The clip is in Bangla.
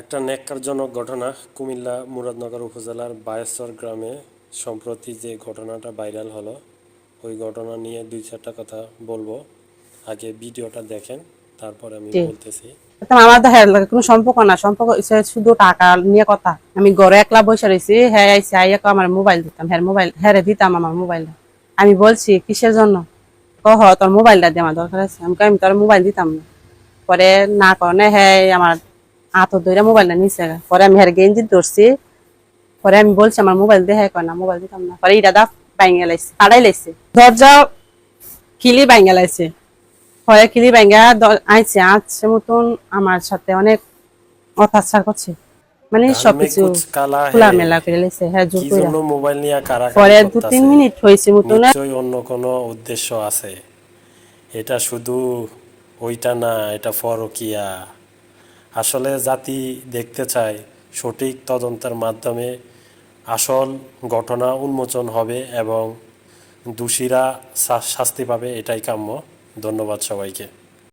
একটা ন্যাক্কারজনক ঘটনা কুমিল্লা মুরাদনগর উপজেলার বায়েশ্বর গ্রামে সম্প্রতি যে ঘটনাটা ভাইরাল হলো ওই ঘটনা নিয়ে দুই চারটা কথা বলব। আগে ভিডিওটা দেখেন তারপরে আমি বলতেছি। আমার তো হ্যাঁ লাগে কোনো সম্পর্ক না সম্পর্ক শুধু টাকা নিয়ে কথা। আমি ঘরে একলা বসে রয়েছি হ্যাঁ আইসি আইয়া কো আমার মোবাইল দিতাম হ্যাঁ মোবাইল হ্যাঁ দিতাম আমার মোবাইলটা আমি বলছি কিসের জন্য? কহ তোর মোবাইলটা দিয়ে আমার দরকার আছে। আমি কই, আমি তোর মোবাইল দিতাম না। পরে না করনে হ্যাঁ আমার হাতত ধরে মোবাইলটা গা। পরে আমি হ্যাঁ গেঞ্জি ধরছি। পরে আমি বলছি আমার মোবাইল দিয়ে হ্যাঁ না মোবাইল দিতাম না। পরে ইটা দা বাইঙ্গে লাইছে আড়াই লাইছে। দরজা কিলি বাইঙ্গে লাইছে। পরে কিলি বাইঙ্গা আইছে আচ্ছে মতন আমার সাথে অনেক অত্যাচার করছে। মানে সবকিছু কুছ খোলা মেলা করে লাইছে হ্যাঁ জোর করে মোবাইল নিয়ে কারা পরে দু তিন মিনিট হয়েছে মতন। অন্য কোনো উদ্দেশ্য আছে। এটা শুধু ওইটা না, এটা ফরকিয়া। আসলে জাতি দেখতে চায়, সঠিক তদন্তের মাধ্যমে আসল ঘটনা উন্মোচন হবে এবং দোষীরা শাস্তি পাবে, এটাই কাম্য। ধন্যবাদ সবাইকে।